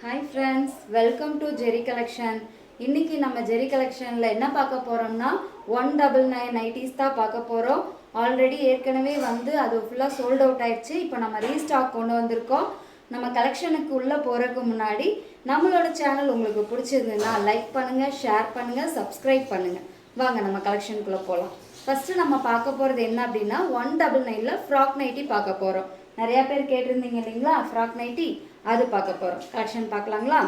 Hi friends welcome to Jerry collection இன்னைக்கு நம்ம Jerry கலெக்ஷனில் என்ன பார்க்க போகிறோம்னா ஒன் டபுள் நைன் நைட்டிஸ் தான் பார்க்க போகிறோம் ஆல்ரெடி ஏற்கனவே வந்து அது ஃபுல்லாக சோல்ட் அவுட் ஆயிடுச்சு. இப்போ நம்ம ரீஸ்டாக் கொண்டு வந்திருக்கோம். நம்ம கலெக்ஷனுக்கு உள்ளே போகிறதுக்கு முன்னாடி நம்மளோட சேனல் உங்களுக்கு பிடிச்சிருந்ததுன்னா லைக் பண்ணுங்கள் ஷேர் பண்ணுங்கள் சப்ஸ்கிரைப் பண்ணுங்கள் வாங்க நம்ம கலெக்ஷனுக்குள்ளே போகலாம் ஃபஸ்ட்டு நம்ம பார்க்க போகிறது என்ன அப்படின்னா ஒன் டபுள் நைனில் ஃப்ராக் நைட்டி பார்க்க போகிறோம் நிறையா பேர் கேட்டிருந்தீங்க இல்லைங்களா ஃப்ராக் நைட்டி அது பார்க்க போகிறோம் கலெக்ஷன் பார்க்கலாங்களா?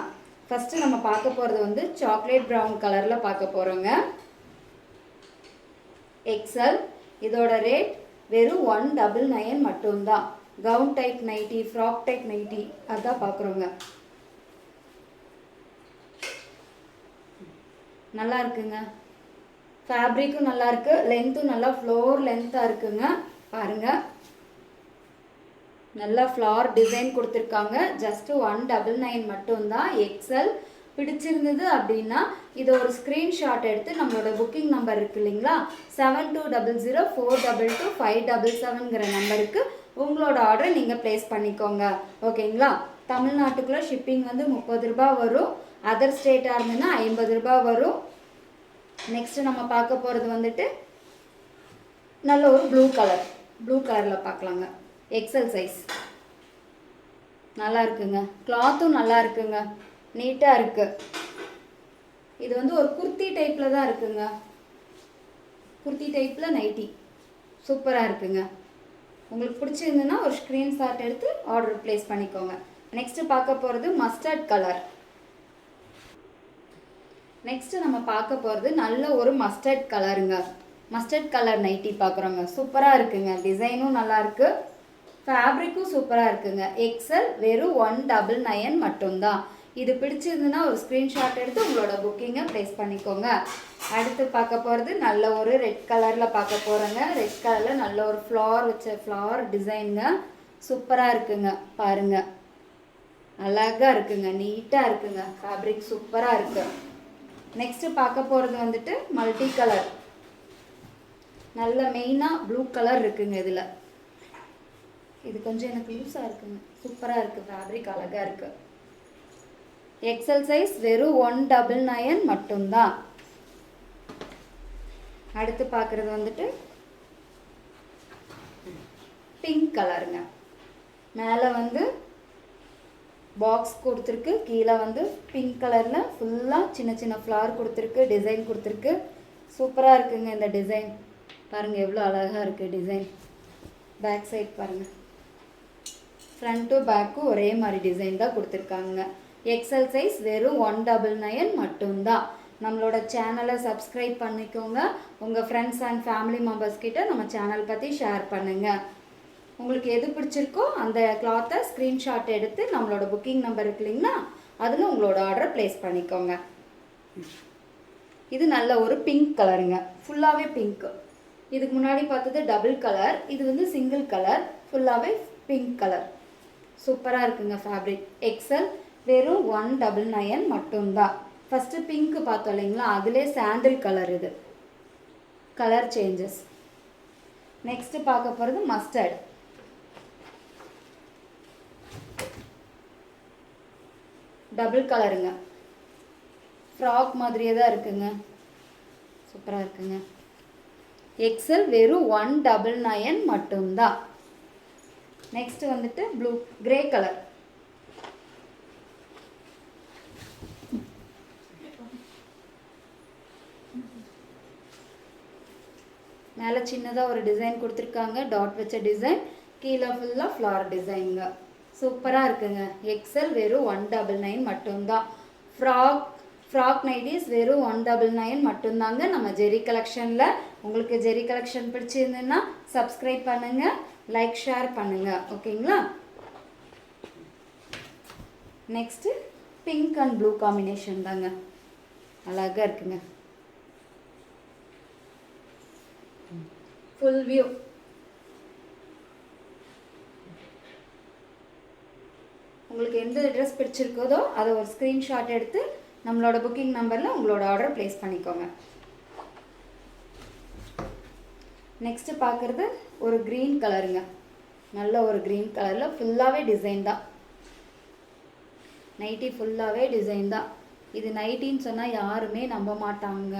ஃபஸ்ட்டு நம்ம பார்க்க போகிறது வந்து சாக்லேட் ப்ரௌன் கலரில் பார்க்க போகிறோங்க எக்ஸல் இதோட ரேட் வெறும் ஒன் டபுள் நைன் மட்டும்தான். Gown type nighty frock type nighty அதான் பார்க்குறோங்க. நல்லா இருக்குங்க. ஃபேப்ரிக்கும் நல்லா இருக்குது லென்த்தும் நல்லா ஃப்ளோர் லென்த்தாக இருக்குங்க. பாருங்கள் நல்லா ஃப்ளார் டிசைன் கொடுத்துருக்காங்க. ஜஸ்ட்டு ஒன் டபுள் நைன் மட்டும்தான் எக்ஸல் பிடிச்சிருந்தது அப்படின்னா இதை ஒரு ஸ்க்ரீன்ஷாட் எடுத்து நம்மளோட புக்கிங் நம்பர் இருக்கு இல்லைங்களா? Seven two double zero four double two five double செவனுங்கிற நம்பருக்கு உங்களோட ஆர்டரை நீங்கள் ப்ளேஸ் பண்ணிக்கோங்க. ஓகேங்களா தமிழ்நாட்டுக்குள்ளே ஷிப்பிங் வந்து முப்பது ரூபாய் வரும். அதர் ஸ்டேட்டாக இருந்ததுன்னா ஐம்பது ரூபாய் வரும். நெக்ஸ்ட்டு நம்ம பார்க்க போகிறது வந்துட்டு நல்ல ஒரு ப்ளூ கலர் ப்ளூ கலரில் பார்க்கலாங்க. எக்ஸல் சைஸ் நல்லா இருக்குங்க. கிளாத்தும் நல்லா இருக்குங்க. நீட்டாக இருக்கு. இது வந்து ஒரு குர்த்தி டைப்பில் தான் இருக்குங்க. குர்த்தி டைப்பில் நைட்டி சூப்பராக இருக்குங்க. உங்களுக்கு பிடிச்சிருந்துன்னா ஒரு ஸ்க்ரீன்ஷாட் எடுத்து ஆர்டர் ப்ளேஸ் பண்ணிக்கோங்க. நெக்ஸ்ட்டு பார்க்க போகிறது மஸ்டர்ட் கலர் நெக்ஸ்ட்டு நம்ம பார்க்க போகிறது நல்ல ஒரு மஸ்டர்ட் கலருங்க மஸ்டர்ட் கலர் நைட்டி பார்க்குறோங்க. சூப்பராக இருக்குங்க. டிசைனும் நல்லாயிருக்கு ஃபேப்ரிக்கும் சூப்பராக இருக்குங்க. எக்ஸல் வெறும் ஒன் டபுள் நயன் மட்டும்தான். இது பிடிச்சிருந்துன்னா ஒரு ஸ்க்ரீன்ஷாட் எடுத்து உங்களோட புக்கிங்கை ப்ளேஸ் பண்ணிக்கோங்க. அடுத்து பார்க்க போகிறது நல்ல ஒரு ரெட் கலரில் பார்க்க போகிறோங்க ரெட் கலரில் நல்ல ஒரு ஃப்ளார் வச்ச ஃப்ளார் டிசைனுங்க சூப்பராக இருக்குங்க. பாருங்கள் அழகாக இருக்குங்க. நீட்டாக இருக்குங்க. ஃபேப்ரிக் சூப்பராக இருக்கு. நெக்ஸ்ட்டு பார்க்க போகிறது வந்துட்டு மல்டி கலர் நல்ல மெயினாக ப்ளூ கலர் இருக்குங்க இதில். இது கொஞ்சம் எனக்கு லூஸாக இருக்குங்க. சூப்பராக இருக்குது ஃபேப்ரிக் அழகாக இருக்குது எக்ஸல் சைஸ் வெறும் ஒன் டபுள் நயன் மட்டும்தான். அடுத்து பார்க்குறது வந்துட்டு பிங்க் கலருங்க மேலே வந்து பாக்ஸ் கொடுத்துருக்கு கீழே வந்து பிங்க் கலரில் ஃபுல்லாக சின்ன சின்ன ஃப்ளவர் கொடுத்துருக்கு டிசைன் கொடுத்துருக்கு. சூப்பராக இருக்குங்க இந்த டிசைன் பாருங்கள் எவ்வளோ அழகாக இருக்குது டிசைன் பேக் சைட் பாருங்கள் ஃப்ரண்ட்டும் பேக்கும் ஒரே மாதிரி டிசைன் தான் கொடுத்துருக்காங்க. எக்ஸல் சைஸ் வெறும் ஒன் டபுள் நயன் மட்டும்தான். நம்மளோட சேனலை சப்ஸ்கிரைப் பண்ணிக்கோங்க. உங்கள் ஃப்ரெண்ட்ஸ் அண்ட் ஃபேமிலி மெம்பர்ஸ் கிட்ட நம்ம சேனல் பற்றி ஷேர் பண்ணுங்கள் உங்களுக்கு எது பிடிச்சிருக்கோ அந்த கிளாத்தை ஸ்க்ரீன்ஷாட் எடுத்து நம்மளோட புக்கிங் நம்பர் இருக்கு இல்லைங்களா? அதில் உங்களோட ஆர்டரை ப்ளேஸ் பண்ணிக்கோங்க. இது நல்ல ஒரு பிங்க் கலருங்க ஃபுல்லாகவே பிங்க் இதுக்கு முன்னாடி பார்த்தது டபுள் கலர் இது வந்து சிங்கிள் கலர் ஃபுல்லாகவே பிங்க் கலர் சூப்பராக இருக்குங்க ஃபேப்ரிக் எக்ஸல் வெறும் ஒன் டபுள் நயன் மட்டும்தான். ஃபஸ்ட்டு பிங்க் பார்த்தோம் இல்லைங்களா? அதிலே சாண்டில் கலர் இது. கலர் சேஞ்சஸ் நெக்ஸ்ட்டு பார்க்க போகிறது மஸ்டர்ட் டபுள் கலருங்க ஃப்ராக் மாதிரியே தான் இருக்குங்க. சூப்பராக இருக்குங்க. எக்ஸல் வெறும் ஒன் டபுள் நயன் மட்டும்தான். நெக்ஸ்ட் வந்துட்டு ப்ளூ கிரே கலர் மேலே சின்னதாக ஒரு டிசைன் கொடுத்துருக்காங்க. டாட் வச்ச டிசைன் கீழே ஃபுல்லாக ஃப்ளார் டிசைனுங்க சூப்பராக இருக்குங்க. எக்ஸல் வெறும் ஒன் டபுள் நைன் மட்டும்தான். ஃப்ராக் ஃப்ராக் நைட்டிஸ் வெறும் ஒன் டபுள் நைன் மட்டும்தாங்க நம்ம ஜெரி கலெக்ஷனில் உங்களுக்கு ஜெரி கலெக்ஷன் பிடிச்சிருந்துன்னா சப்ஸ்கிரைப் பண்ணுங்கள் லைக் ஷேர் பண்ணுங்கள் ஓகேங்களா next pink and blue combination தாங்க. அழகாக இருக்குங்க. ஃபுல் வியூ உங்களுக்கு எந்த ட்ரெஸ் பிடிச்சிருக்கோதோ அதை ஒரு ஸ்க்ரீன்ஷாட் எடுத்து நம்மளோட புக்கிங் நம்பரில் உங்களோட ஆர்டர் ப்ளேஸ் பண்ணிக்கோங்க. நெக்ஸ்ட்டு பார்க்குறது ஒரு க்ரீன் கலருங்க நல்ல ஒரு க்ரீன் கலரில் ஃபுல்லாகவே டிசைன் தான். நைட்டி ஃபுல்லாகவே டிசைன் தான். இது நைட்டின்னு சொன்னால் யாருமே நம்ப மாட்டாங்க.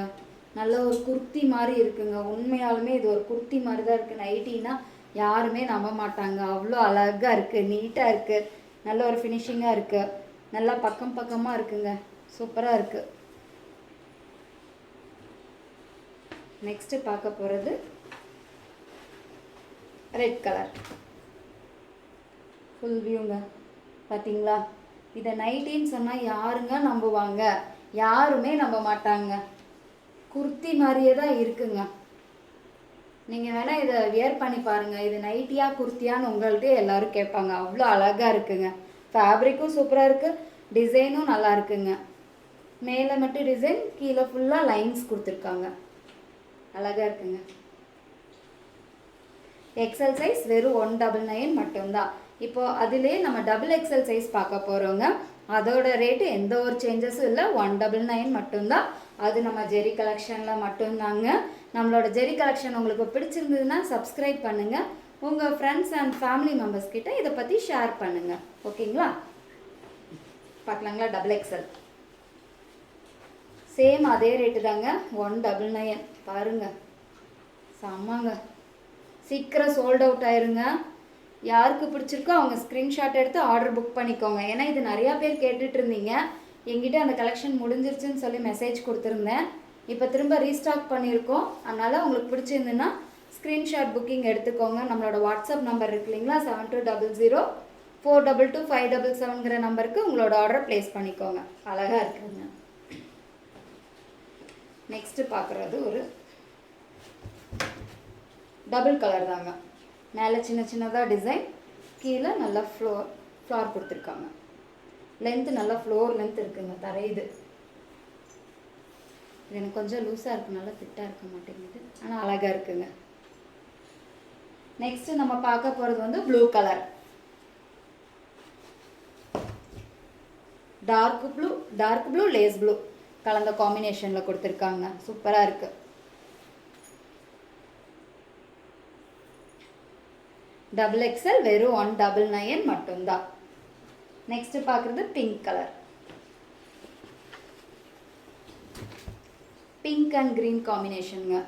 நல்ல ஒரு குர்த்தி மாதிரி இருக்குங்க. உண்மையாலுமே இது ஒரு குர்த்தி மாதிரி தான் இருக்குது நைட்டின்னா யாருமே நம்ப மாட்டாங்க. அவ்வளோ அழகாக இருக்குது நீட்டாக இருக்குது நல்ல ஒரு ஃபினிஷிங்காக இருக்குது நல்லா பக்கம் பக்கமாக இருக்குங்க. சூப்பராக இருக்குது நெக்ஸ்ட்டு பார்க்க போகிறது ரெட் கலர் ஃபுல் வியூங்க பார்த்தீங்களா இதை நைட்டின்னு சொன்னால் யாருங்க நம்புவாங்க? யாருமே நம்ப மாட்டாங்க. குர்த்தி மாதிரியே தான் இருக்குங்க. நீங்கள் வேணால் இதை வியர் பண்ணி பாருங்கள் இது நைட்டியா குர்த்தியான்னு உங்கள்கிட்ட எல்லாரும் கேட்பாங்க. அவ்வளோ அழகாக இருக்குங்க. ஃபேப்ரிக்கும் சூப்பராக இருக்குது டிசைனும் நல்லா இருக்குங்க. மேலே மட்டும் டிசைன் கீழே ஃபுல்லாக லைன்ஸ் கொடுத்துருக்காங்க. அழகாக இருக்குங்க. எக்ஸல் சைஸ் வெறும் ஒன் டபுள் நைன் மட்டும்தான். இப்போது அதிலே நம்ம டபுள் எக்ஸல் சைஸ் பார்க்க போகிறோங்க அதோட ரேட்டு எந்த ஒரு சேஞ்சஸும் இல்லை ஒன் டபுள் நைன் மட்டும்தான். அது நம்ம ஜெரி கலெக்ஷனில் மட்டும்தாங்க. நம்மளோட ஜெரி கலெக்ஷன் உங்களுக்கு பிடிச்சிருந்ததுன்னா சப்ஸ்கிரைப் பண்ணுங்கள் உங்கள் ஃப்ரெண்ட்ஸ் அண்ட் ஃபேமிலி மெம்பர்ஸ் கிட்ட இதை பற்றி ஷேர் பண்ணுங்கள் ஓகேங்களா? பார்க்கலாங்களா? டபுள் எக்ஸல் சேம் அதே ரேட்டு தாங்க. ஒன் டபுள் நைன் பாருங்கள் செம்மாங்க. சீக்கிரம் சோல்ட் அவுட் ஆயிருங்க. யாருக்கு பிடிச்சிருக்கோ அவங்க ஸ்க்ரீன்ஷாட் எடுத்து ஆர்டர் புக் பண்ணிக்கோங்க. ஏன்னா இது நிறையா பேர் கேட்டுட்டு இருந்தீங்க. எங்கிட்ட அந்த கலெக்ஷன் முடிஞ்சிருச்சுன்னு சொல்லி மெசேஜ் கொடுத்துருந்தேன். இப்போ திரும்ப ரீஸ்டாக் பண்ணியிருக்கோம். அதனால் உங்களுக்கு பிடிச்சிருந்துன்னா ஸ்க்ரீன்ஷாட் புக்கிங் எடுத்துக்கோங்க. நம்மளோட வாட்ஸ்அப் நம்பர் இருக்கு இல்லைங்களா? Seven two double zero four double two five double செவனுங்கிற நம்பருக்கு உங்களோட ஆர்டரை ப்ளேஸ் பண்ணிக்கோங்க. அழகாக இருக்குங்க. நெக்ஸ்ட்டு பார்க்குறது ஒரு டபுள் கலர் தாங்க. மேலே சின்ன சின்னதாக டிசைன் கீழே நல்லா ஃப்ளோர் ஃப்ளார் கொடுத்துருக்காங்க. லென்த்து நல்லா ஃப்ளோர் லென்த் இருக்குங்க தரையுது இது. எனக்கு கொஞ்சம் லூஸாக இருக்கனால ஃபிட்டாக இருக்க மாட்டேங்குது. ஆனால் அழகாக இருக்குங்க. நெக்ஸ்ட்டு நம்ம பார்க்க போகிறது வந்து blue colour dark blue dark blue lace blue கலந்த காம்பினேஷனில் கொடுத்துருக்காங்க. சூப்பராக இருக்குது டபுள் எக்ஸ்எல் வெறும் ஒன் டபுள் நைன் மட்டும்தான். நெக்ஸ்ட் பார்க்குறது pink colour pink and green காம்பினேஷனுங்க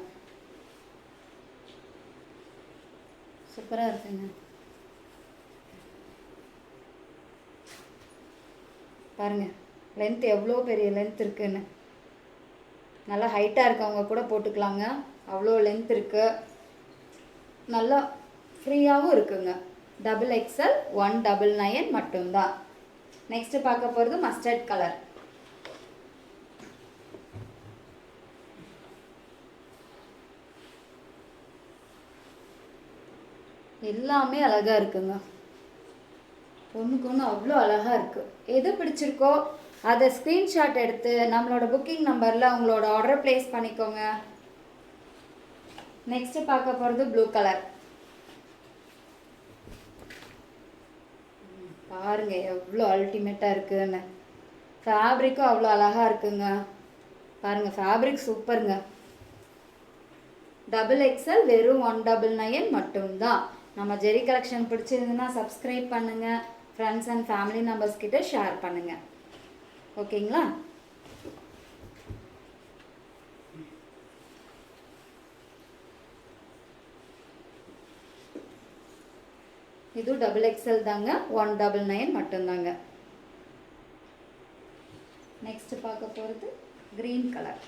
சூப்பராக இருக்குங்க. பாருங்க லென்த் எவ்வளோ பெரிய லென்த் இருக்குன்னு. நல்லா ஹைட்டாக இருக்கவங்க கூட போட்டுக்கலாங்க. அவ்வளோ லென்த் இருக்குது நல்லா ஃப்ரீயாகவும் இருக்குங்க. Double XL one double nine மட்டும்தான். நெக்ஸ்ட் பார்க்க போகிறது மஸ்டர்ட் கலர் எல்லாமே அழகாக இருக்குங்க. ஒன்றுக்கு ஒன்று அவ்வளோ அழகாக இருக்குது எது பிடிச்சிருக்கோ அதை ஸ்க்ரீன்ஷாட் எடுத்து நம்மளோட புக்கிங் நம்பரில் உங்களோட ஆர்டர் ப்ளேஸ் பண்ணிக்கோங்க. நெக்ஸ்ட்டு பார்க்க போகிறது ப்ளூ கலர் பாருங்க எவ்வளோ அல்டிமேட்டாக இருக்குன்னு. ஃபேப்ரிக்கும் அவ்வளோ அழகாக இருக்குங்க. பாருங்கள் ஃபேப்ரிக் சூப்பருங்க டபுள் எக்ஸ்எல் வெறும் ஒன் டபுள் நைன் மட்டும்தான். நம்ம ஜெரி கலெக்ஷன் பிடிச்சிருந்துன்னா சப்ஸ்கிரைப் பண்ணுங்கள் ஃப்ரெண்ட்ஸ் அண்ட் ஃபேமிலி மெம்பர்ஸ் கிட்ட ஷேர் பண்ணுங்கள் ஓகேங்களா இது டபுள் எக்ஸ்எல் தாங்க. ஒன் டபுள் நைன் மட்டும்தாங்க. நெக்ஸ்ட் பார்க்க போகிறது green colour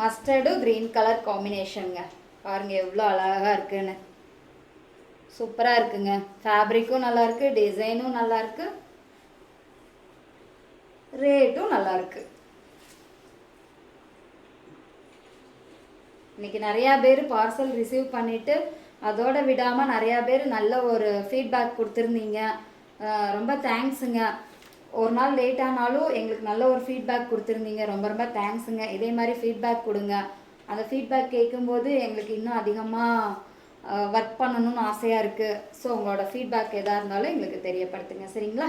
mustard green colour காம்பினேஷனுங்க பாருங்க எவ்வளோ அழகாக இருக்குன்னு. சூப்பராக இருக்குங்க. ஃபேப்ரிக்கும் நல்லாயிருக்கு டிசைனும் நல்லாயிருக்கு ரேட்டும் நல்லா இன்றைக்கி இன்னைக்கு நிறையா பேர் பார்சல் ரிசீவ் பண்ணிவிட்டு அதோட விடாமல் நிறையா பேர் நல்ல ஒரு ஃபீட்பேக் கொடுத்துருந்தீங்க. ரொம்ப தேங்க்ஸுங்க ஒரு நாள் லேட் ஆனாலும் எங்களுக்கு நல்ல ஒரு ஃபீட்பேக் கொடுத்துருந்தீங்க. ரொம்ப ரொம்ப தேங்க்ஸுங்க இதே மாதிரி ஃபீட்பேக் கொடுங்க. அந்த ஃபீட்பேக் கேட்கும்போது எங்களுக்கு இன்னும் அதிகமாக ஒர்க் பண்ணணும்னு ஆசையாக இருக்குது ஸோ உங்களோட ஃபீட்பேக் எதாக இருந்தாலும் எங்களுக்கு தெரியப்படுத்துங்க. சரிங்களா?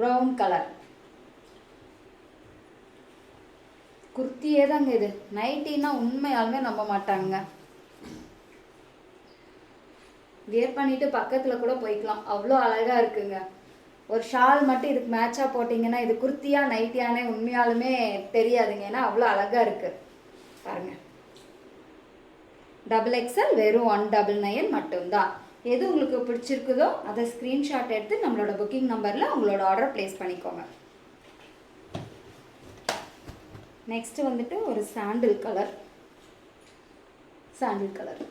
ப்ரௌன் கலர் குர்த்தியே தாங்க இது. நைட்டின்னா உண்மையாலுமே நம்ப மாட்டாங்க. வியர் பண்ணிட்டு பக்கத்தில் கூட போய்க்கலாம். அவ்வளோ அழகாக இருக்குங்க. ஒரு ஷால் மட்டும் இதுக்கு மேட்சாக போட்டிங்கன்னா இது குர்த்தியா நைட்டியானே உண்மையாலுமே தெரியாதுங்க. ஏன்னா அவ்வளோ அழகாக இருக்குது பாருங்க. டபுள் எக்ஸல் வெறும் ஒன் டபுள் நைன் மட்டும்தான். எது உங்களுக்கு பிடிச்சிருக்குதோ அதை ஸ்க்ரீன்ஷாட் எடுத்து நம்மளோட புக்கிங் நம்பரில் உங்களோட ஆர்டர் ப்ளேஸ் பண்ணிக்கோங்க. நெக்ஸ்ட்டு வந்துட்டு ஒரு sandal colour sandal colour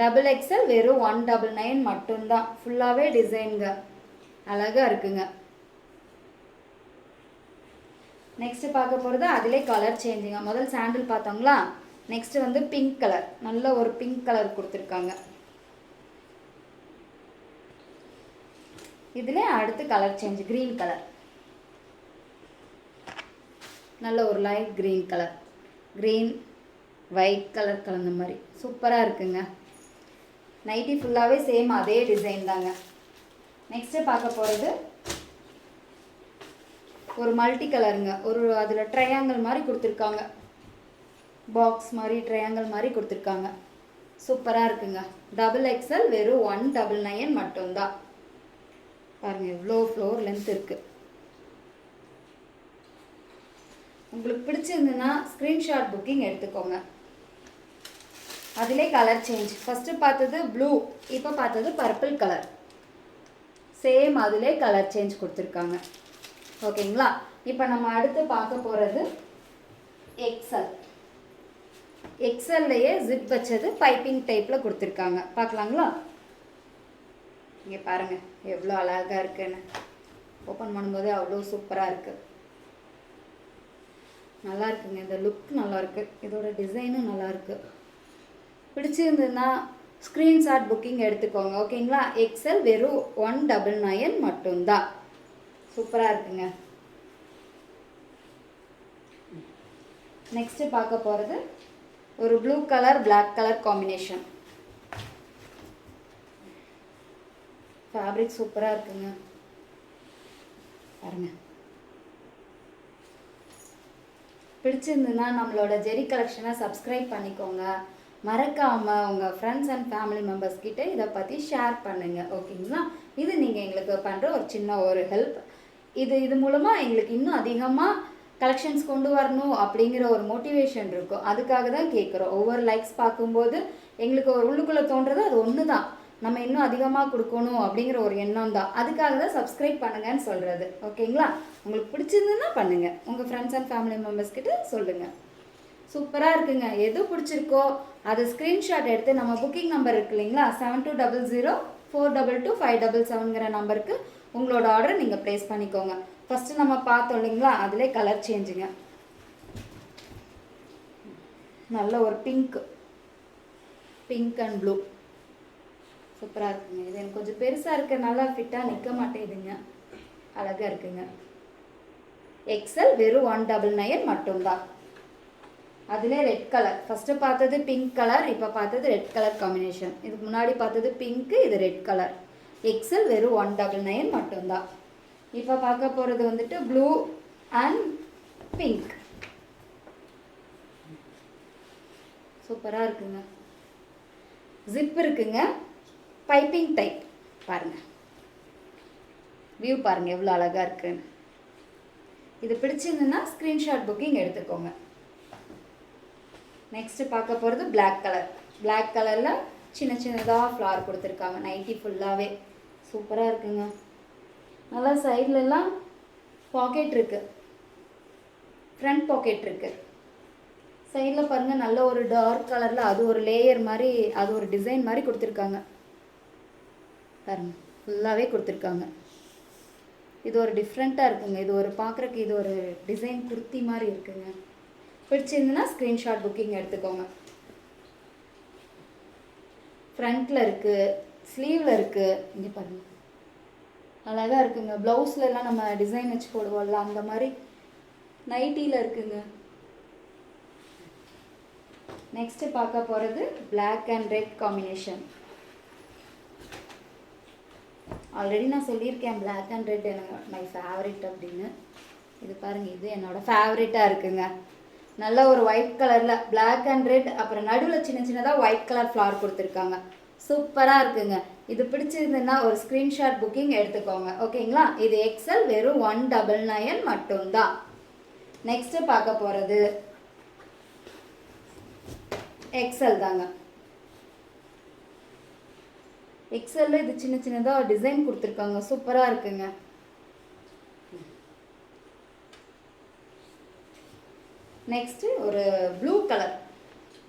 double XL வெறும் ஒன் டபுள் நைன் மட்டும்தான். ஃபுல்லாகவே டிசைனுங்க அழகாக இருக்குங்க. நெக்ஸ்ட் பார்க்க போகிறது அதிலே கலர் சேஞ்சுங்க முதல் சாண்டில் பார்த்தோங்களா நெக்ஸ்ட் வந்து பிங்க் கலர் நல்ல ஒரு பிங்க் கலர் கொடுத்துருக்காங்க. இதில் அடுத்து கலர் சேஞ்ச் க்ரீன் கலர் நல்ல ஒரு light green colour green white colour கலந்த மாதிரி. சூப்பராக இருக்குங்க. நைட்டி ஃபுல்லாகவே சேம் அதே டிசைன் தாங்க. நெக்ஸ்ட்டு பார்க்க போகிறது ஒரு மல்டி கலருங்க ஒரு அதில் ட்ரையாங்கிள் மாதிரி கொடுத்துருக்காங்க. பாக்ஸ் மாதிரி ட்ரையாங்கிள் மாதிரி கொடுத்துருக்காங்க. சூப்பராக இருக்குங்க. டபுள் எக்ஸல் வெறும் ஒன் டபுள் நைன் மட்டும்தான். பாருங்கள் எவ்வளோ ஃப்ளோர் லென்த் இருக்குது உங்களுக்கு பிடிச்சிருந்ததுன்னா ஸ்க்ரீன்ஷாட் புக்கிங் எடுத்துக்கோங்க. அதிலே கலர் சேஞ்ச் ஃபஸ்ட்டு பார்த்தது ப்ளூ இப்போ பார்த்தது பர்பிள் கலர் சேம் அதிலே கலர் சேஞ்ச் கொடுத்துருக்காங்க. ஓகேங்களா இப்போ நம்ம அடுத்து பார்க்க போகிறது எக்ஸல் எக்ஸல்லையே ஜிப் வச்சது பைப்பிங் டைப்பில் கொடுத்துருக்காங்க. பார்க்கலாங்களா? இங்கே பாருங்கள் எவ்வளோ அழகாக இருக்குன்னு. ஓப்பன் பண்ணும்போது அவ்வளோ சூப்பராக இருக்குது நல்லா இருக்குங்க இந்த லுக் நல்லா இருக்கு இதோட டிசைனும் நல்லா இருக்கு பிடிச்சிருந்ததுன்னா ஸ்க்ரீன்ஷாட் புக்கிங் எடுத்துக்கோங்க. ஓகேங்களா? எக்ஸல் வெறும் ஒன் டபுள் நயன் மட்டும்தான் சூப்பராக இருக்குங்க. நெக்ஸ்ட்டு பார்க்க போகிறது ஒரு blue colour black colour combination fabric சூப்பராக இருக்குங்க. பாருங்கள் பிடிச்சிருந்துன்னா நம்மளோட ஜெரி கலெக்ஷனை சப்ஸ்கிரைப் பண்ணிக்கோங்க. மறக்காமல் உங்கள் ஃப்ரெண்ட்ஸ் அண்ட் ஃபேமிலி மெம்பர்ஸ் கிட்ட இதை பற்றி ஷேர் பண்ணுங்கள் ஓகேங்களா இது நீங்கள் எங்களுக்கு பண்ணுற ஒரு சின்ன ஒரு ஹெல்ப் இது இது மூலமாக எங்களுக்கு இன்னும் அதிகமாக கலெக்ஷன்ஸ் கொண்டு வரணும் அப்படிங்கிற ஒரு மோட்டிவேஷன் இருக்கும். அதுக்காக தான் கேட்குறோம் ஒவ்வொரு லைக்ஸ் பார்க்கும்போது எங்களுக்கு ஒரு உள்ளுக்குள்ளே தோன்றது அது ஒன்று தான் நம்ம இன்னும் அதிகமாக கொடுக்கணும் அப்படிங்கிற ஒரு எண்ணம் தான். அதுக்காக தான் சப்ஸ்கிரைப் பண்ணுங்கன்னு சொல்கிறது ஓகேங்களா? உங்களுக்கு பிடிச்சிருந்துன்னா பண்ணுங்கள் உங்கள் ஃப்ரெண்ட்ஸ் அண்ட் ஃபேமிலி மெம்பர்ஸ் கிட்ட சொல்லுங்கள் சூப்பராக இருக்குங்க. எது பிடிச்சிருக்கோ அதை ஸ்க்ரீன்ஷாட் எடுத்து நம்ம புக்கிங் நம்பர் இருக்கு இல்லைங்களா? Seven two double zero four double two five double செவன்கிற நம்பருக்கு உங்களோட ஆர்டர் நீங்கள் ப்ளேஸ் பண்ணிக்கோங்க. ஃபஸ்ட்டு நம்ம பார்த்தோம் இல்லைங்களா? அதிலே கலர் சேஞ்சுங்க நல்ல ஒரு பிங்க் பிங்க் அண்ட் ப்ளூ சூப்பராக இருக்குங்க. இது எனக்கு கொஞ்சம் பெருசாக இருக்கனால ஃபிட்டாக நிற்க மாட்டேங்குதுங்க. அழகாக இருக்குங்க. எக்ஸல் வெறும் ஒன் டபுள் நைன் மட்டும்தான். அதிலே ரெட் கலர் ஃபஸ்ட்டு பார்த்தது பிங்க் கலர் இப்போ பார்த்தது ரெட் கலர் காம்பினேஷன் இதுக்கு முன்னாடி பார்த்தது பிங்க்கு இது ரெட் கலர் எக்ஸல் வெறும் ஒன் டபுள் நைன் மட்டும்தான். இப்போ பார்க்க போகிறது வந்துட்டு ப்ளூ அண்ட் பிங்க் சூப்பராக இருக்குங்க. ஜிப் இருக்குங்க. பைப்பிங் டைப் பாருங்க. வியூ பாருங்கள் எவ்வளோ அழகாக இருக்குன்னு. இது பிடிச்சிருந்துன்னா ஸ்க்ரீன்ஷாட் புக்கிங் எடுத்துக்கோங்க. நெக்ஸ்ட்டு பார்க்க போகிறது பிளாக் கலர் பிளாக் கலரில் சின்ன சின்னதாக ஃப்ளார் கொடுத்துருக்காங்க. நைட்டி ஃபுல்லாகவே சூப்பராக இருக்குங்க. நல்லா சைட்லலாம் பாக்கெட் இருக்குது ஃப்ரண்ட் பாக்கெட் இருக்குது சைடில் பாருங்கள் நல்ல ஒரு டார்க் கலரில் அது ஒரு லேயர் மாதிரி அது ஒரு டிசைன் மாதிரி கொடுத்துருக்காங்க. பாருங்கள் ஃபுல்லாகவே கொடுத்துருக்காங்க. இது ஒரு டிஃப்ரெண்ட்டாக இருக்குங்க. இது ஒரு பார்க்குறக்கு இது ஒரு டிசைன் குர்த்தி மாதிரி இருக்குங்க. பிடிச்சிருந்துன்னா ஸ்க்ரீன்ஷாட் புக்கிங் எடுத்துக்கோங்க. ஃப்ரண்ட்டில் இருக்குது ஸ்லீவில் இருக்குது இங்கே பாருங்கள் அழகாக இருக்குங்க. ப்ளவுஸ்லலாம் நம்ம டிசைன் வச்சு போடுவோம்ல அந்த மாதிரி நைட்டியில் இருக்குங்க. நெக்ஸ்ட்டு பார்க்க போகிறது black and red combination already நான் சொல்லியிருக்கேன் பிளாக் அண்ட் ரெட் எனக்கு மை ஃபேவரெட் அப்படின்னு. இது பாருங்க இது என்னோட ஃபேவரெட்டாக இருக்குங்க. நல்ல ஒரு ஒயிட் கலரில் பிளாக் அண்ட் ரெட் அப்புறம் நடுவில் சின்ன சின்னதாக ஒயிட் கலர் ஃப்ளார் கொடுத்துருக்காங்க. சூப்பராக இருக்குங்க. இது பிடிச்சிருந்ததுன்னா ஒரு ஸ்க்ரீன்ஷாட் புக்கிங் எடுத்துக்கோங்க. ஓகேங்களா? இது எக்ஸல் வெறும் ஒன் டபுள் நயன் மட்டும்தான். நெக்ஸ்ட்டு பார்க்க போகிறது எக்ஸல் தாங்க. எக்ஸல்ல இது சின்ன சின்னதாக டிசைன் கொடுத்துருக்காங்க. சூப்பராக இருக்குங்க. நெக்ஸ்ட்டு ஒரு ப்ளூ கலர்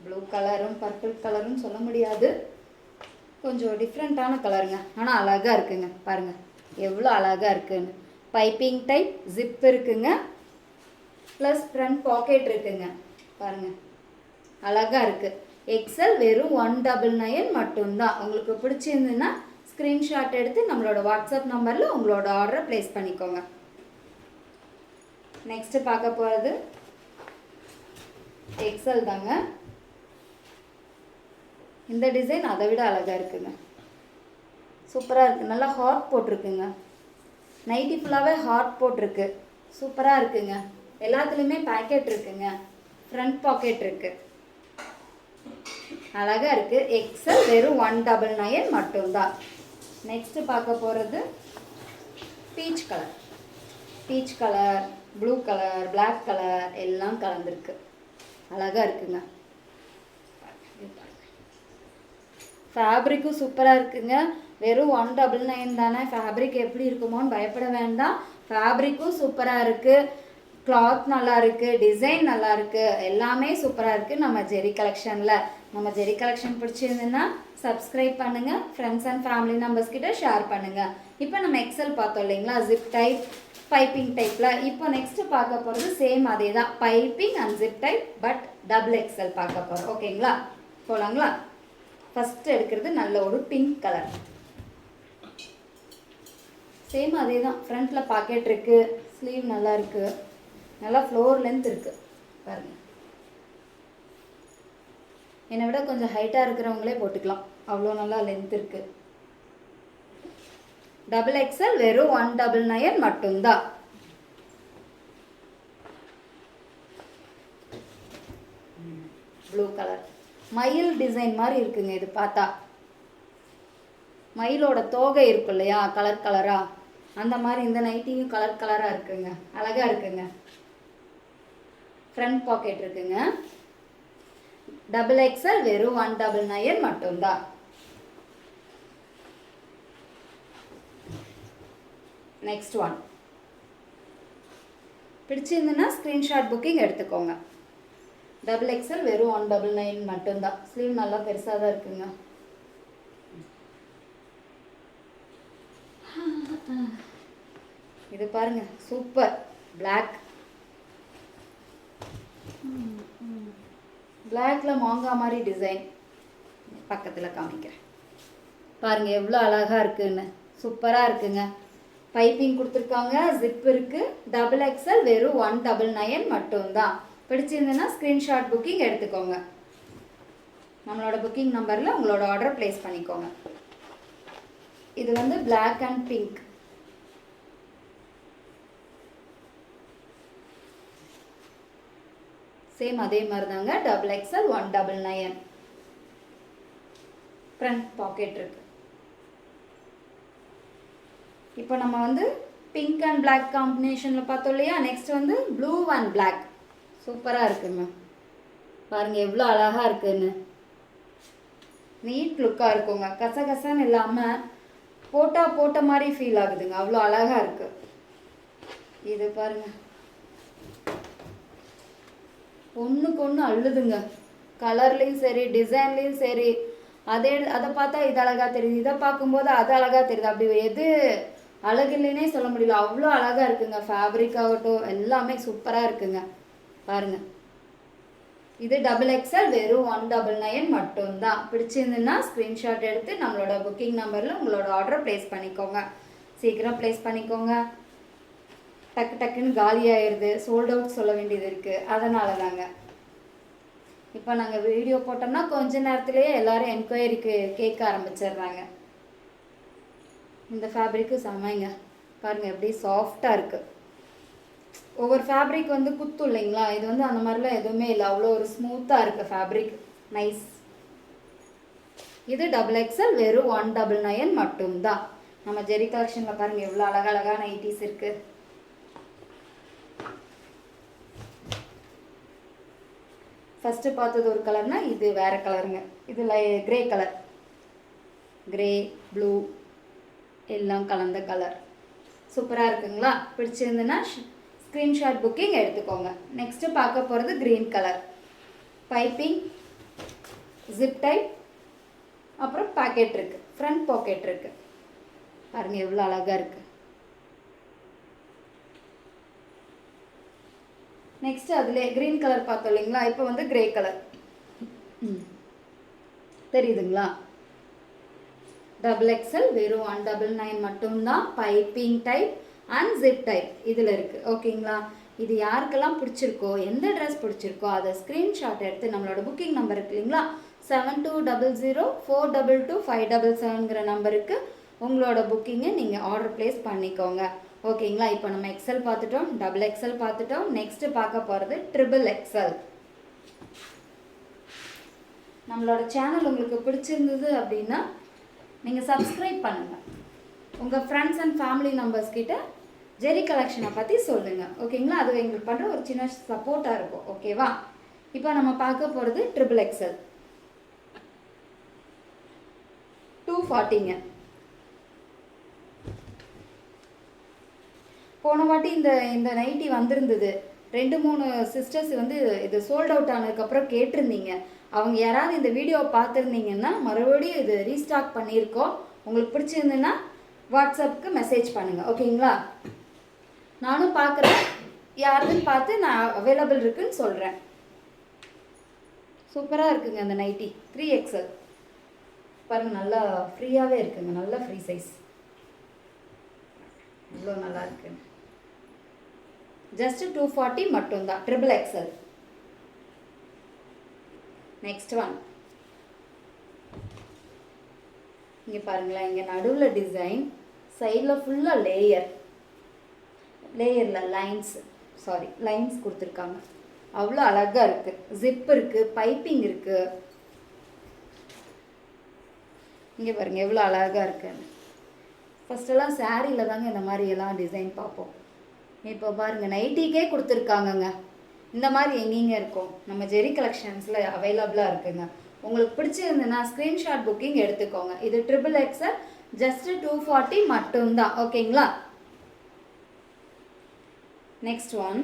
ப்ளூ கலரும் பர்பிள் கலரும் சொல்ல முடியாது. கொஞ்சம் டிஃப்ரெண்ட்டான கலருங்க ஆனால் அழகாக இருக்குங்க. பாருங்கள் எவ்வளோ அழகாக இருக்குன்னு. பைப்பிங் டைப் ஜிப் இருக்குங்க. ப்ளஸ் ஃப்ரண்ட் பாக்கெட் இருக்குங்க. பாருங்கள் அழகாக இருக்குது எக்ஸல் வெறும் ஒன் டபுள் நைன் மட்டும்தான். உங்களுக்கு பிடிச்சிருந்துன்னா ஸ்க்ரீன்ஷாட் எடுத்து நம்மளோட வாட்ஸ்அப் நம்பரில் உங்களோட ஆர்டரை ப்ளேஸ் பண்ணிக்கோங்க. நெக்ஸ்ட்டு பார்க்க போகிறது எக்ஸல் தாங்க. இந்த டிசைன் அதை விட அழகாக இருக்குங்க. சூப்பராக இருக்குது நல்லா ஹார்ட் போட்டிருக்குங்க. நைட்டி ஃபுல்லாகவே ஹார்ட் போட்டிருக்கு. சூப்பராக இருக்குங்க. எல்லாத்துலேயுமே பேக்கெட் இருக்குங்க. ஃப்ரண்ட் பாக்கெட் இருக்குது அழகாக இருக்குது எக்ஸல் வெறும் ஒன் டபுள் நயன் மட்டும்தான். நெக்ஸ்ட்டு பார்க்க போகிறது peach colour peach colour blue colour black colour எல்லாம் கலந்துருக்கு. அழகாக இருக்குங்க. ஃபேப்ரிக்கும் சூப்பராக இருக்குங்க. வெறும் ஒன் டபுள் நைன் தானே. ஃபேப்ரிக் எப்படி இருக்குமோன்னு பயப்பட வேண்டாம். ஃபேப்ரிக்கும் சூப்பராக இருக்குது கிளாத் நல்லா இருக்குது டிசைன் நல்லா இருக்குது எல்லாமே சூப்பராக இருக்குது நம்ம ஜெரி கலெக்ஷனில் நம்ம ஜெரி கலெக்ஷன் பிடிச்சிருந்துன்னா சப்ஸ்கிரைப் பண்ணுங்கள் ஃப்ரெண்ட்ஸ் அண்ட் ஃபேமிலி மெம்பர்ஸ் கிட்ட ஷேர் பண்ணுங்கள் இப்போ நம்ம எக்ஸல் பார்த்தோம் இல்லைங்களா? ஜிப் டைப் பைப்பிங் டைப்பில் இப்போ நெக்ஸ்ட்டு பார்க்க போகிறது சேம் அதே தான் piping and zip type but double XL பார்க்க போகிறோம் ஓகேங்களா போகலாங்களா ஃபஸ்ட்டு எடுக்கிறது நல்ல ஒரு பிங்க் கலர் சேம் அதே தான் ஃப்ரண்ட்டில் பாக்கெட் இருக்குது ஸ்லீவ் நல்லா இருக்குது நல்லா ஃப்ளோர் லென்த் இருக்குது பாருங்கள் என்னை விட கொஞ்சம் ஹைட்டாக இருக்கிறவங்களே போட்டுக்கலாம். அவ்வளோ நல்லா லென்த் இருக்குது டபுள் எக்ஸல் வெறும் ஒன் டபுள் நயன் மட்டும்தான் ப்ளூ கலர் மயில் டிசைன் மாதிரி இருக்குங்க இது பார்த்தா. மயிலோட தோகை இருக்கும் இல்லையா? கலர் கலராக அந்த மாதிரி இந்த நைட்டியும் கலர் கலராக இருக்குங்க. அழகாக இருக்குங்க. ஃப்ரண்ட் பாக்கெட் இருக்குங்க. டபுள் எக்ஸல் வெறும் ஒன் டபுள் நயன் மட்டும்தான். நெக்ஸ்ட் ஒன் பிடிச்சிருந்துன்னா ஸ்க்ரீன்ஷாட் புக்கிங் எடுத்துக்கோங்க. டபுள் எக்ஸல் வெறும் ஒன் டபுள் நைன் மட்டும்தான். ஸ்லீவ் நல்லா பெருசாக தான் இருக்குங்க. இது பாருங்க சூப்பர் Black. பிளாக்ல மாங்காய் மாதிரி டிசைன் பக்கத்தில் காமிக்கிறேன். பாருங்க எவ்வளோ அழகா இருக்குன்னு. சூப்பராக இருக்குங்க. பைப்பிங் கொடுத்துருக்காங்க ஜிப் இருக்கு. டபுள் எக்ஸல் வெறும் ஒன் டபுள் நயன் மட்டும்தான். பிடிச்சிருந்துன்னா ஸ்க்ரீன்ஷாட் புக்கிங் எடுத்துக்கோங்க. நம்மளோட புக்கிங் நம்பரில் உங்களோட ஆர்டர் ப்ளேஸ் பண்ணிக்கோங்க. இது வந்து பிளாக் அண்ட் பிங்க் சேம் அதே மாதிரி தாங்க double XL one double nine front pocket இருக்கு. இப்போ நம்ம வந்து பிங்க் அண்ட் பிளாக் காம்பினேஷனில் பார்த்தோம் இல்லையா? நெக்ஸ்ட் வந்து ப்ளூ அண்ட் பிளாக் சூப்பராக இருக்குங்க. பாருங்க எவ்வளோ அழகாக இருக்குன்னு. நீட் லுக்காக இருக்குங்க. கசகசன்னு இல்லாமல் போட்டால் போட்ட மாதிரி ஃபீல் ஆகுதுங்க. அவ்வளோ அழகாக இருக்குது இது பாருங்கள் ஒன்றுக்கு ஒன்று அழுதுங்க. கலர்லேயும் சரி டிசைன்லேயும் சரி. அதே அதை பார்த்தா இது அழகாக தெரியுது. இதை பார்க்கும்போது அது அழகாக தெரியுது. அப்படி எது அழகு இல்லைன்னே சொல்ல முடியல. அவ்வளோ அழகாக இருக்குங்க. ஃபேப்ரிக் ஆகட்டும் எல்லாமே சூப்பராக இருக்குங்க. பாருங்க. இது டபுள் எக்ஸ்எல் வெறும் ஒன் டபுள் நைன் மட்டும்தான். பிடிச்சிருந்துன்னா ஸ்க்ரீன்ஷாட் எடுத்து நம்மளோட புக்கிங் நம்பரில் உங்களோட ஆர்டர் ப்ளேஸ் பண்ணிக்கோங்க. சீக்கிரம் ப்ளேஸ் பண்ணிக்கோங்க. டக்கு டக்குன்னு காலி சோல்ட் அவுட் சொல்ல வேண்டியது இருக்குது அதனால தாங்க இப்போ நாங்கள் வீடியோ போட்டோம்னா கொஞ்ச நேரத்துலேயே எல்லோரும் என்கொயரிக்கு கேட்க ஆரம்பிச்சிடுறாங்க. இந்த ஃபேப்ரிக்கு செமைங்க. பாருங்கள் எப்படி சாஃப்டாக இருக்குது ஒவ்வொரு ஃபேப்ரிக் வந்து குத்து இல்லைங்களா? இது வந்து அந்த மாதிரிலாம் எதுவுமே இல்லை. அவ்வளோ ஒரு ஸ்மூத்தாக இருக்குது ஃபேப்ரிக் நைஸ் இது டபுள் எக்ஸல் வெறும் ஒன் டபுள் நயன் மட்டும்தான். நம்ம ஜெரி கலெக்ஷனில் பாருங்கள் எவ்வளோ அழகழகான நைட்டிஸ் இருக்குது ஃபஸ்ட்டு பார்த்தது ஒரு கலர்னால் இது வேறு கலருங்க இது light grey colour grey blue எல்லாம் கலந்த கலர் சூப்பராக இருக்குங்களா? பிடிச்சிருந்துன்னா ஸ்க்ரீன்ஷாட் புக்கிங் எடுத்துக்கோங்க. நெக்ஸ்ட்டு பார்க்க போகிறது green colour piping zip type அப்புறம் பாக்கெட் இருக்குது ஃப்ரண்ட் பாக்கெட் இருக்குது பாருங்கள் எவ்வளோ அழகாக இருக்குது நெக்ஸ்ட் அதில் க்ரீன் கலர் பார்த்தோம் இல்லைங்களா? இப்போ வந்து கிரே கலர் தெரியுதுங்களா? டபுள் எக்ஸல் வெறும் ஒன் டபுள் நைன் மட்டும்தான். Piping type and zip type இதில் இருக்குது ஓகேங்களா? இது யாருக்கெல்லாம் பிடிச்சிருக்கோ எந்த ட்ரெஸ் பிடிச்சிருக்கோ அதை ஸ்க்ரீன்ஷாட் எடுத்து நம்மளோட புக்கிங் நம்பர் இருக்கு இல்லைங்களா? Seven two double zero four double two five double செவனுங்கிற நம்பருக்கு உங்களோட புக்கிங்கை நீங்கள் ஆர்டர் ப்ளேஸ் பண்ணிக்கோங்க. ஓகேங்களா? இப்போ நம்ம எக்ஸல் பார்த்துட்டோம் டபுள் எக்ஸல் பார்த்துட்டோம். நெக்ஸ்ட்டு பார்க்க போகிறது ட்ரிபிள் எக்ஸல் நம்மளோட சேனல் உங்களுக்கு பிடிச்சிருந்தது அப்படின்னா நீங்கள் சப்ஸ்கிரைப் பண்ணுங்கள் உங்கள் ஃப்ரெண்ட்ஸ் அண்ட் ஃபேமிலி மெம்பர்ஸ் கிட்ட ஜெரி கலெக்ஷனை பற்றி சொல்லுங்கள் ஓகேங்களா? அது எங்களுக்கு பண்ணுற ஒரு சின்ன சப்போர்ட்டாக இருக்கும். ஓகேவா? இப்போ நம்ம பார்க்க போகிறது ட்ரிபிள் எக்ஸல் டூ ஃபார்ட்டிங்க போன வாட்டி இந்த இந்த நைட்டி வந்திருந்தது. ரெண்டு மூணு சிஸ்டர்ஸ் வந்து இது சோல்ட் அவுட் ஆனதுக்கப்புறம் கேட்டிருந்தீங்க. அவங்க யாராவது இந்த வீடியோவை பார்த்துருந்தீங்கன்னா மறுபடியும் இது ரீஸ்டாக் பண்ணியிருக்கோம். உங்களுக்கு பிடிச்சிருந்துன்னா வாட்ஸ்அப்புக்கு மெசேஜ் பண்ணுங்கள் ஓகேங்களா நானும் பார்க்குறேன். யாருன்னு பார்த்து நான் அவைலபிள் இருக்குன்னு சொல்கிறேன் சூப்பராக இருக்குங்க அந்த நைட்டி த்ரீ எக்ஸல் பாருங்கள் நல்லா ஃப்ரீயாகவே இருக்குங்க. நல்லா ஃப்ரீ சைஸ் இவ்வளோ நல்லா இருக்குங்க ஜஸ்ட் டூ ஃபார்ட்டி மட்டும்தான். ட்ரிபிள் எக்ஸல் நெக்ஸ்ட் ஒன் இங்கே பாருங்களேன். இங்கே நடுவில் டிசைன் சைடில் ஃபுல்லாக லேயர் லேயரில் லைன்ஸ் சாரி லைன்ஸ் கொடுத்துருக்காங்க. அவ்வளோ அழகாக இருக்குது ஜிப் இருக்குது பைப்பிங் இருக்குது இங்கே பாருங்கள் எவ்வளோ அழகாக இருக்குது ஃபஸ்ட்டெல்லாம் சாரியில் தாங்க இந்த மாதிரி எல்லாம் டிசைன் பார்ப்போம். இப்போ பாருங்கள் நைட்டிக்கே கொடுத்துருக்காங்கங்க. இந்த மாதிரி எங்கேங்க இருக்கும்? நம்ம ஜெரி கலெக்ஷன்ஸில் அவைலபிளாக இருக்குதுங்க உங்களுக்கு பிடிச்சிருந்துன்னா ஸ்க்ரீன்ஷாட் புக்கிங் எடுத்துக்கோங்க. இது triple XL just two forty மட்டும்தான். ஓகேங்களா? நெக்ஸ்ட் ஒன்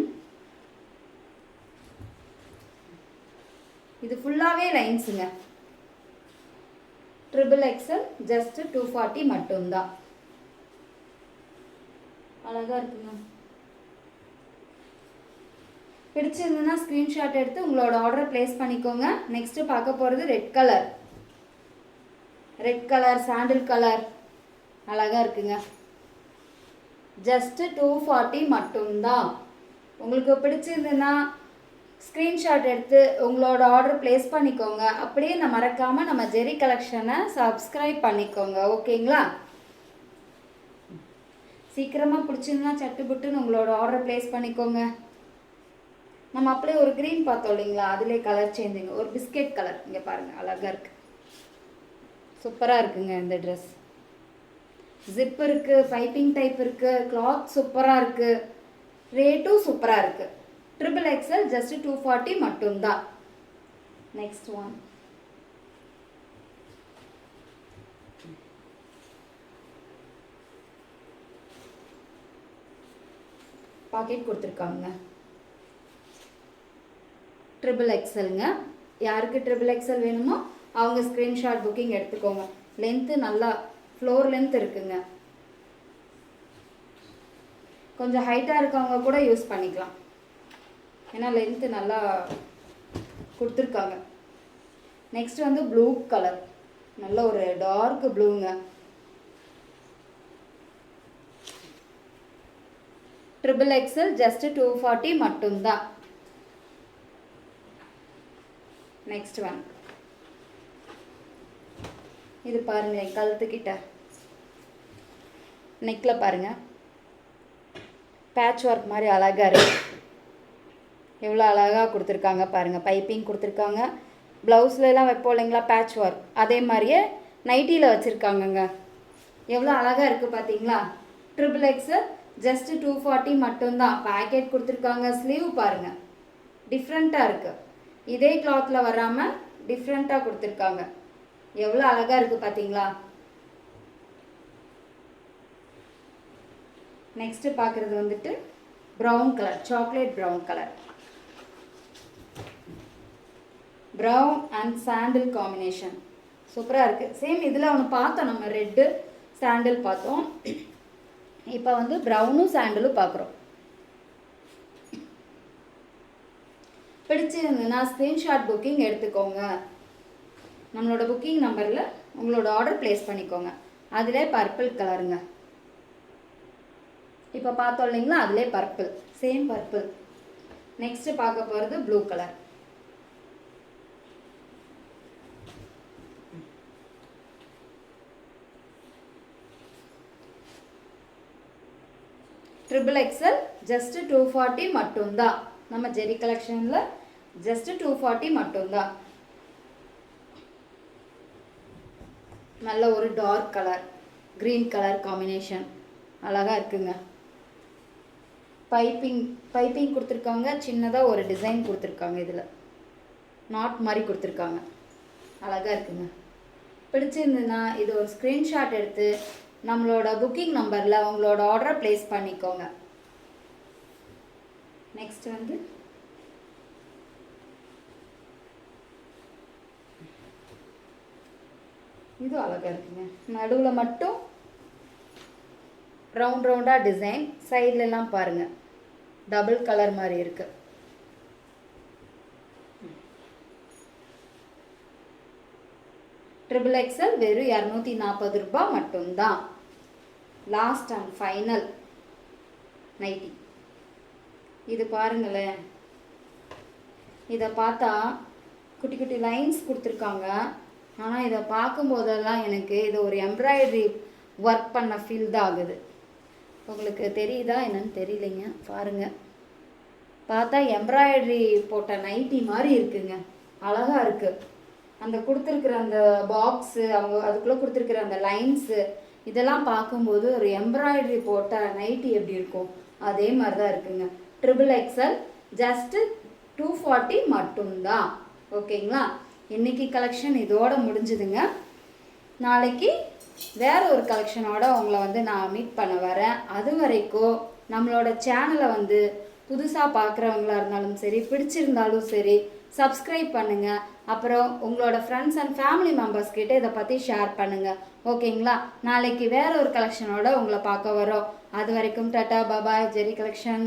இது ஃபுல்லாகவே லைன்ஸுங்க triple XL just two forty மட்டும்தான். அழகாக இருக்குங்க. பிடிச்சிருந்ததுன்னா ஸ்க்ரீன்ஷாட் எடுத்து உங்களோட ஆர்டரை ப்ளேஸ் பண்ணிக்கோங்க. நெக்ஸ்ட்டு பார்க்க போகிறது red colour red colour sandal colour அழகாக இருக்குங்க. ஜஸ்ட்டு டூ ஃபார்ட்டி மட்டும்தான். உங்களுக்கு பிடிச்சிருந்ததுன்னா ஸ்க்ரீன்ஷாட் எடுத்து உங்களோட ஆர்டர் ப்ளேஸ் பண்ணிக்கோங்க. அப்படியே நான் மறக்காமல் நம்ம ஜெரி கலெக்ஷனை சப்ஸ்கிரைப் பண்ணிக்கோங்க. ஓகேங்களா? சீக்கிரமாக பிடிச்சிருந்தா சட்டு புட்டுன்னு உங்களோட ஆர்டர் ப்ளேஸ் பண்ணிக்கோங்க. நம்ம அப்படியே ஒரு க்ரீன் பார்த்தோம் இல்லைங்களா? அதிலே கலர் சேஞ்சுங்க ஒரு பிஸ்கெட் கலர் இங்கே பாருங்கள் அழகாக இருக்குது சூப்பராக இருக்குங்க இந்த ட்ரெஸ் ஜிப் இருக்குது பைப்பிங் டைப் இருக்குது கிளாத் சூப்பராக இருக்குது ரேட்டும் சூப்பராக இருக்குது triple XL just two forty மட்டும்தான். நெக்ஸ்ட் ஒன் பாக்கெட் கொடுத்துருக்காங்க. ட்ரிபிள் எக்ஸலுங்க யாருக்கு ட்ரிபிள் எக்ஸல் வேணுமோ அவங்க ஸ்க்ரீன்ஷாட் புக்கிங் எடுத்துக்கோங்க. லென்த்து நல்லா ஃப்ளோர் லென்த் இருக்குங்க. கொஞ்சம் ஹைட்டாக இருக்கவங்க கூட யூஸ் பண்ணிக்கலாம். ஏன்னா லென்த்து நல்லா கொடுத்துருக்காங்க. நெக்ஸ்ட் வந்து ப்ளூ கலர் நல்ல ஒரு dark ப்ளூங்க triple XL just two forty மட்டும்தான். நெக்ஸ்ட் ஒன் இது பாருங்க என் கழுத்துக்கிட்ட. நெக்கில் பாருங்க. பேட்ச் ஒர்க் மாதிரி அழகாக இருக்கு. எவ்வளோ அழகாக கொடுத்துருக்காங்க பாருங்கள் பைப்பிங் கொடுத்துருக்காங்க. ப்ளவுஸ்லலாம் வைப்போம் இல்லைங்களா? பேட்ச் ஒர்க் அதே மாதிரியே நைட்டியில் வச்சுருக்காங்கங்க. எவ்வளோ அழகாக இருக்குது பார்த்தீங்களா triple XL just two forty மட்டும்தான். பேக்கெட் கொடுத்துருக்காங்க. ஸ்லீவ் பாருங்கள் டிஃப்ரெண்ட்டாக இருக்குது இதே கிளாத்தில் வராமல் டிஃப்ரெண்ட்டாக கொடுத்துருக்காங்க. எவ்வளோ அழகாக இருக்குது பார்த்தீங்களா நெக்ஸ்ட்டு பார்க்குறது வந்துட்டு brown colour chocolate brown colour brown and sandal combination சூப்பராக இருக்குது சேம் இதில் ஒன்று பார்த்தோம். நம்ம ரெட்டு சாண்டில் பார்த்தோம். இப்போ வந்து ப்ரௌனும் சாண்டிலும் பார்க்குறோம் பிடிச்சிருந்ததுன்னா ஸ்க்ரீன்ஷாட் புக்கிங் எடுத்துக்கோங்க. நம்மளோட புக்கிங் நம்பரில் உங்களோட ஆர்டர் ப்ளேஸ் பண்ணிக்கோங்க. அதிலே பர்பிள் கலருங்க இப்போ பார்த்தோம் இல்லைங்களா? அதிலே பர்பிள் சேம் பர்பிள் நெக்ஸ்ட்டு பார்க்க போகிறது blue colour triple XL just two forty மட்டும்தான். நம்ம ஜெரி கலெக்ஷனில் ஜஸ்ட்டு டூ ஃபார்ட்டி மட்டும்தான். நல்ல ஒரு dark colour green colour combination அழகாக இருக்குங்க. பைப்பிங் பைப்பிங் கொடுத்துருக்காங்க. சின்னதாக ஒரு டிசைன் கொடுத்துருக்காங்க இதில். நாட் மாதிரி கொடுத்துருக்காங்க. அழகாக இருக்குங்க. பிடிச்சிருந்ததுன்னா இது ஒரு ஸ்க்ரீன்ஷாட் எடுத்து நம்மளோட புக்கிங் நம்பரில் உங்களோட ஆர்டரை ப்ளேஸ் பண்ணிக்கோங்க. நெக்ஸ்ட் வந்து இது அழகாக இருக்குங்க. நடுவில் மட்டும் ரவுண்ட் ரவுண்டாக டிசைன் சைட்லலாம் பாருங்கள் டபுள் கலர் மாதிரி இருக்கு. ட்ரிபிள் எக்ஸல் வெறும் இரநூத்தி நாற்பது ரூபாய் மட்டும்தான். லாஸ்ட் அண்ட் ஃபைனல் நைட்டி இது பாருங்களேன். இதை பார்த்தா குட்டி குட்டி லைன்ஸ் கொடுத்துருக்காங்க. ஆனால் இதை பார்க்கும்போதெல்லாம் எனக்கு இது ஒரு எம்ப்ராய்டரி ஒர்க் பண்ண ஃபீல் தான் ஆகுது. உங்களுக்கு தெரியுதா என்னன்னு தெரியலைங்க? பாருங்கள் பார்த்தா எம்ப்ராய்டரி போட்ட நைட்டி மாதிரி இருக்குங்க. அழகாக இருக்குது அந்த கொடுத்துருக்குற அந்த பாக்ஸு அவங்க அதுக்குள்ளே கொடுத்துருக்குற அந்த லைன்ஸு இதெல்லாம் பார்க்கும்போது ஒரு எம்ப்ராய்டரி போட்ட நைட்டி எப்படி இருக்கும் அதே மாதிரி தான் இருக்குங்க. Triple XL just two forty மட்டும்தான். ஓகேங்களா? இன்னைக்கு கலெக்ஷன் இதோட முடிஞ்சுதுங்க. நாளைக்கு வேற ஒரு கலெக்ஷனோட உங்களை வந்து நான் மீட் பண்ண வரேன். அது வரைக்கும் நம்மளோட சேனலை வந்து புதுசாக பார்க்குறவங்களா இருந்தாலும் சரி பிடிச்சிருந்தாலும் சரி சப்ஸ்கிரைப் பண்ணுங்கள் அப்புறம் உங்களோட ஃப்ரெண்ட்ஸ் அண்ட் ஃபேமிலி மெம்பர்ஸ் கிட்ட இதை பற்றி ஷேர் பண்ணுங்கள் ஓகேங்களா? நாளைக்கு வேற ஒரு கலெக்ஷனோட உங்களை பார்க்க வரோம் அது வரைக்கும் டாட்டா பாபாய் ஜெரி கலெக்ஷன்